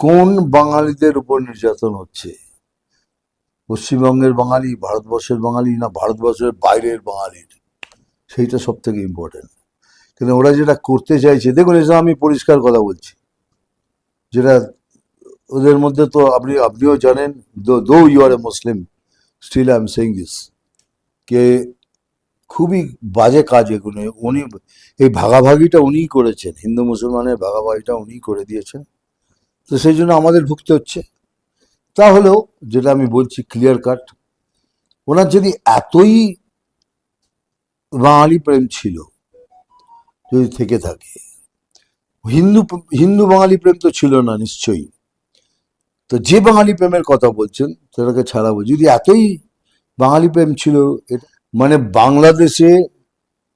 কোন বাঙালিদের উপর নির্যাতন হচ্ছে? পশ্চিমবঙ্গের বাঙালি, ভারতবর্ষের বাঙালি না ভারতবর্ষের বাইরের বাঙালির? সেইটা সব থেকে ইম্পর্টেন্ট কিন্তু ওরা যেটা করতে চাইছে, দেখুন, এসব আমি পরিষ্কার কথা বলছি। যেটা ওদের মধ্যে তো আপনি, আপনিও জানেন, though you are a Muslim still I am saying কে খুবই বাজে কাজ এগুলো। উনি, এই ভাগাভাগিটা উনিই করেছেন, হিন্দু মুসলমানের ভাগাভাগিটা উনিই করে দিয়েছেন। তো সেই জন্য আমাদের ভুগতে হচ্ছে। তাহলেও যেটা আমি বলছি ক্লিয়ার কাট ওনার যদি এতই বাঙালি প্রেম ছিল, যদি থেকে থাকে, হিন্দু হিন্দু বাঙালি প্রেম তো ছিল না নিশ্চয়ই, তো যে বাঙালি প্রেমের কথা বলছেন, সেটাকে ছাড়াবো। যদি এতই বাঙালি প্রেম ছিল মানে বাংলাদেশে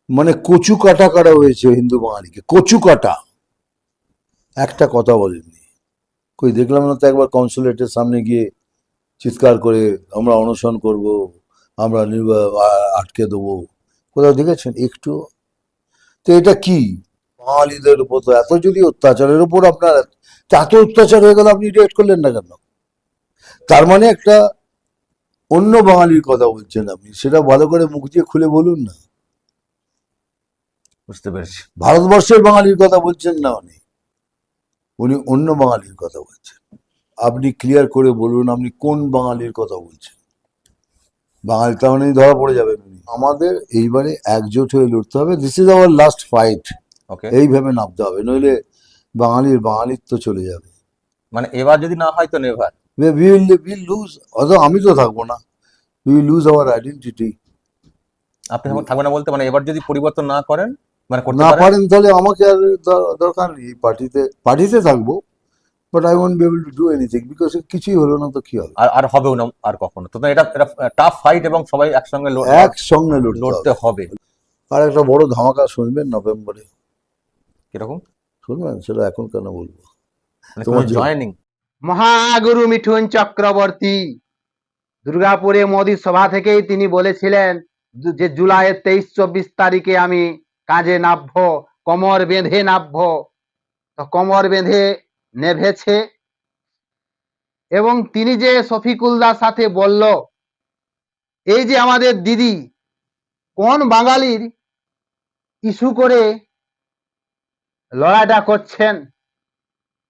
মানে কচু কাটা করা হয়েছে হিন্দু বাঙালিকে, কচু কাটা। একটা কথা বলেননি। কই দেখলাম না তো একবার কনসুলেটের সামনে গিয়ে চিৎকার করে আমরা অনশন করব আমরা আটকে দেবো। কোথাও দেখেছেন? একটু। তো এটা কি? বাঙালিদের উপর তো এত যদি অত্যাচারের উপর আপনার এত অত্যাচার হয়ে গেল আপনি রিয়েক্ট করলেন না কেন? তার মানে একটা অন্য বাঙালির কথা বলছেন আপনি সেটা ভালো করে মুখ দিয়ে খুলে বলুন না। বুঝতে পেরেছি। ভারতবর্ষের বাঙালির কথা বলছেন না উনি। উনি অন্য বাঙালির কথা বলছেন। আপনি ক্লিয়ার করে বলুন আপনি কোন বাঙালির কথা বলছেন। বাঙালি তার মানে ধরা পড়ে যাবেন উনি। আমাদের এইবারে একজোট হয়ে লড়তে হবে। This is our last fight okay এইভাবে নামতে হবে নইলে বাঙালির বাঙালিত্ব চলে যাবে। মানে এবার যদি না হয় তো never. We will will lose অত আমি তো থাকব না। উই লুজ আওয়ার আইডেন্টিটি আপনি থাকবেন না বলতে মানে এবার যদি পরিবর্তন না করেন মানে করতে না পারেন? তাহলে আমাকে আর দরকার নেই পার্টিতে পার্টিতে থাকব but I want be able to do anything because কিছুই হলো না তো কি হবে? আর আর হবেও না আর কখনো। তো এটা এটা টাফ ফাইট এবং সবাই একসঙ্গে লড়- একসঙ্গে লড়তে লড়তে হবে। আর একটা বড় ধামাকা শুনবেন নভেম্বরে। কীরকম? শুনবেন? সেটা এখন কেন বলব? মানে তোমার জয়েনিং মহাগুরু মিঠুন চক্রবর্তী দুর্গাপুরে মোদী সভা থেকেই তিনি বলেছিলেন যে জুলাইয়ের তেইশ চব্বিশ তারিখে আমি কাজে নামব কমর বেঁধে নামব তো কমর বেঁধে নেভেছে এবং তিনি যে শফিকুলদার সাথে বলল, এই যে আমাদের দিদি, কোন বাঙালির ইস্যু করে লড়াইটা করছেন?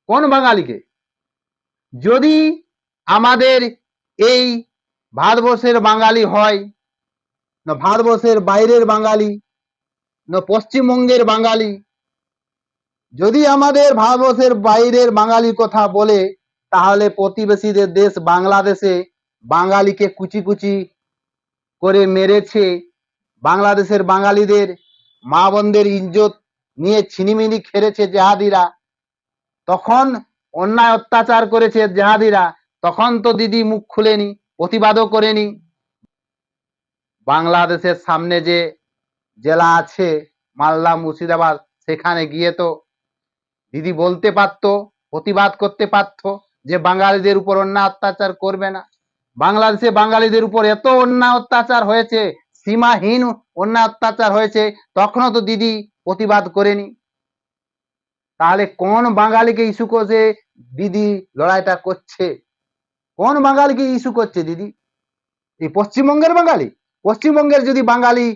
কোন বাঙালিকে? যদি আমাদের এই ভারতবর্ষের বাঙালি হয় ভারতবর্ষের বাইরের বাঙালি পশ্চিমবঙ্গের বাঙালি? যদি আমাদের ভারতবর্ষের বাইরের বাঙালি কথা বলে, তাহলে প্রতিবেশীদের দেশ বাংলাদেশে বাঙালিকে কুচি কুচি করে মেরেছে বাংলাদেশের বাঙালিদের, মা বোনদের ইজ্জত নিয়ে ছিনিমিনি খেলেছে জেহাদিরা। তখন অন্যায় অত্যাচার করেছে জেহাদিরা। তখন তো দিদি মুখ খুলেনি, প্রতিবাদও করেনি। বাংলাদেশের সামনে যে জেলা আছে, মালদা, মুর্শিদাবাদ, সেখানে গিয়ে তো দিদি বলতে পারতো, প্রতিবাদ করতে পারতো যে বাঙালিদের উপর অন্যায় অত্যাচার করবে না। বাংলাদেশে বাঙালিদের উপর এত অন্যায় অত্যাচার হয়েছে, সীমাহীন অন্যায় অত্যাচার হয়েছে, তখনও তো দিদি প্রতিবাদ করেনি। তাহলে কোন বাঙালিকে ইস্যু করছে দিদি লড়াইটা করছে? কোন বাঙালিকে ইস্যু করছে দিদি? এই পশ্চিমবঙ্গের বাঙালি? পশ্চিমবঙ্গের যদি বাঙালি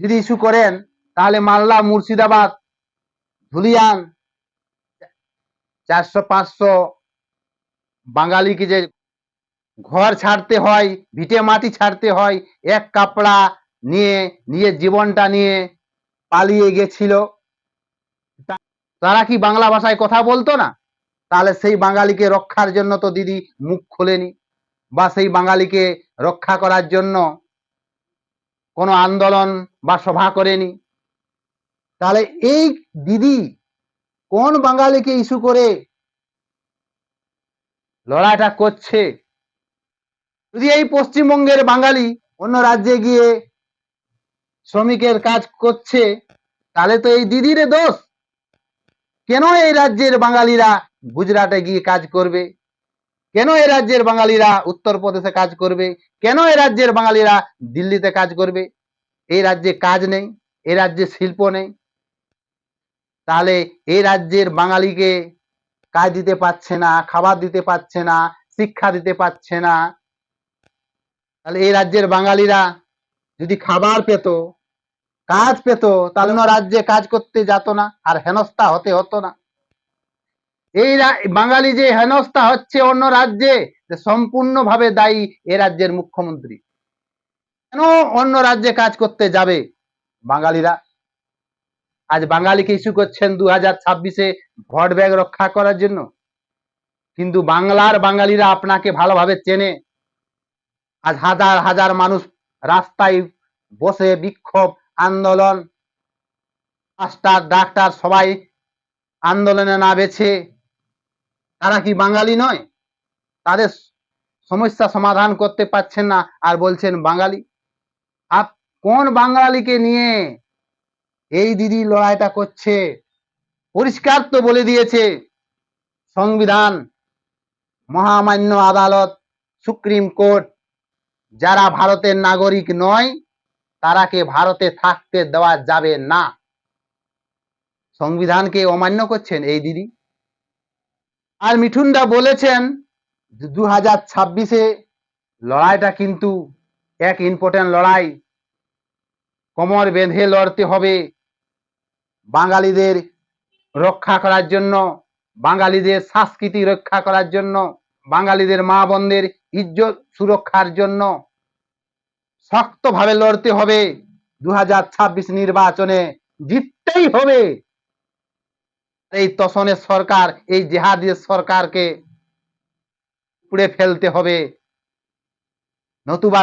যদি ইস্যু করেন, তাহলে মালদা, মুর্শিদাবাদ, ধুলিয়ান, চারশো, পাঁচশো বাঙালিকে যে ঘর ছাড়তে হয়, ভিটে মাটি ছাড়তে হয়, এক কাপড়া নিয়ে নিয়ে জীবনটা নিয়ে পালিয়ে গেছিল। তারা কি বাংলা ভাষায় কথা বলতো না? তাহলে সেই বাঙালিকে রক্ষার জন্য তো দিদি মুখ খোলেনি, বা সেই বাঙালিকে রক্ষা করার জন্য কোনো আন্দোলন বা সভা করেনি। তাহলে এই দিদি কোন বাঙালিকে ইস্যু করে লড়াইটা করছে? যদি এই পশ্চিমবঙ্গের বাঙালি অন্য রাজ্যে গিয়ে শ্রমিকের কাজ করছে, তাহলে তো এই দিদির দোষ। কেন এই রাজ্যের বাঙালিরা গুজরাটে গিয়ে কাজ করবে? কেন এ রাজ্যের বাঙালিরা উত্তরপ্রদেশে কাজ করবে? কেন এ রাজ্যের বাঙালিরা দিল্লিতে কাজ করবে? এই রাজ্যে কাজ নেই, এ রাজ্যে শিল্প নেই। তাহলে এই রাজ্যের বাঙালিকে কাজ দিতে পারছে না, খাবার দিতে পারছে না, শিক্ষা দিতে পারছে না। তাহলে এই রাজ্যের বাঙালিরা যদি খাবার পেত, কাজ পেত, তাহলে রাজ্যে কাজ করতে যেত না, আর হেনস্থা হতে হতো না। এই বাঙালি যে হেনস্থা হচ্ছে অন্য রাজ্যে সম্পূর্ণভাবে দায়ী এ রাজ্যের মুখ্যমন্ত্রী। কেন অন্য রাজ্যে কাজ করতে যাবে বাঙালিরা? আজ বাঙালিকে ইস্যু করছেন দু হাজার ছাব্বিশে ভোট ব্যাগ রক্ষা করার জন্য। কিন্তু বাংলার বাঙালিরা আপনাকে ভালোভাবে চেনে। আজ হাজার হাজার মানুষ রাস্তায় বসে বিক্ষোভ, আন্দোলন, মাস্টার, ডাক্তার সবাই আন্দোলনে না বেছে তারা কি বাঙালি নয়? তাদের সমস্যা সমাধান করতে পারছেন না আর বলছেন বাঙালি। আপ কোন বাঙালিকে নিয়ে এই দিদি লড়াইটা করছে? পরিষ্কার তো বলে দিয়েছে সংবিধান, মহামান্য আদালত, সুপ্রিম কোর্ট, যারা ভারতের নাগরিক নয়, তারাকে ভারতে থাকতে দেওয়া যাবে না। সংবিধানকে অমান্য করছেন এই দিদি। আর মিঠুনদা বলেছেন দু হাজার ছাব্বিশে লড়াইটা কিন্তু এক ইম্পর্টেন্ট লড়াই। কোমর বেঁধে লড়তে হবে বাঙালিদের রক্ষা করার জন্য, বাঙালিদের সংস্কৃতি রক্ষা করার জন্য, বাঙালিদের মা বোনদের ইজ্জত সুরক্ষার জন্য শক্তভাবে লড়তে হবে। দু হাজার ছাব্বিশ নির্বাচনে জিততেই হবে। এই তসনের সরকার এই জেহাদের সরকারকে পুড়ে ফেলতে হবে। নতুবা